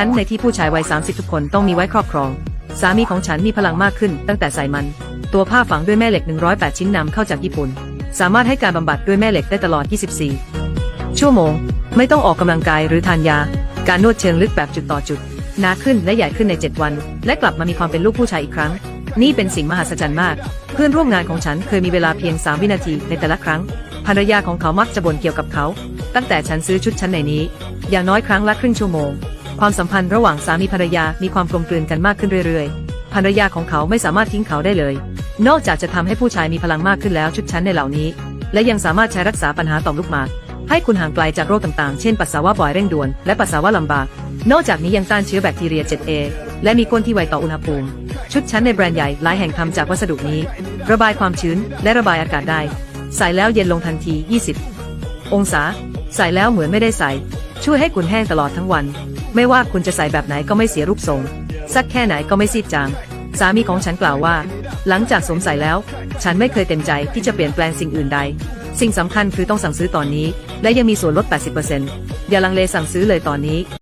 ชั้นในที่ผู้ชายวัย 30 ทุกคนต้องมีไว้ครอบครอง สามีของฉันมีพลังมากขึ้น ตั้งแต่ใส่มัน ตัวผ้าฝังด้วยแม่เหล็ก 108 ชิ้นนำเข้าจากญี่ปุ่น สามารถให้การบำบัดด้วยแม่เหล็กได้ตลอด 24 ชั่วโมง ไม่ต้องออกกำลังกายหรือทานยา การนวดเชิงลึกแบบจุดต่อจุดหนาขึ้นและใหญ่ขึ้นใน 7 วัน และกลับมามีความเป็นลูกผู้ชายอีกครั้ง นี่เป็นสิ่งมหัศจรรย์มาก เพื่อนร่วมงานของฉันเคยมีเวลาเพียง 3 วินาทีในแต่ละครั้งภรรยาของเขามักจะบ่นเกี่ยวกับเขา ตั้งแต่ฉันซื้อชุดชั้นในนี้ อย่างน้อยครั้งละครึ่งชั่วโมง ความสัมพันธ์ระหว่างสามีภรรยามีความกลมกลืนกันมากขึ้นเรื่อยๆ ภรรยาของเขาไม่สามารถทิ้งเขาได้เลย นอกจากจะทำให้ผู้ชายมีพลังมากขึ้นแล้วชุดชั้นในเหล่านี้ และยังสามารถใช้รักษาปัญหาต่อมลูกหมากให้คุณห่างไกลจากโรคต่างๆ เช่นปัสสาวะบ่อยเร่งด่วน และปัสสาวะลำบาก นอกจากนี้ยังต้านเชื้อแบคทีเรีย 7A และมีก้นที่ไวต่ออุณหภูมิ ชุดชั้นในแบรนด์ใหญ่หลายแห่งทำจากวัสดุนี้ ระบายความชื้น และระบายอากาศได้ ใส่แล้วเย็นลงทันที 20 องศา ใส่แล้วเหมือนไม่ได้ใส่ ช่วยให้คุณแห้งตลอดทั้งวัน ไม่ว่าคุณจะใส่แบบไหนก็ไม่เสียรูปทรง สักแค่ไหนก็ไม่ซีดจาง สามีของฉันกล่าวว่า หลังจากสวมใส่แล้ว ฉันไม่เคยเต็มใจที่จะเปลี่ยนแปลงสิ่งอื่นใด สิ่งสำคัญคือต้องสั่งซื้อตอนนี้ และยังมีส่วนลด 80%อย่าลังเลสั่งซื้อเลยตอนนี้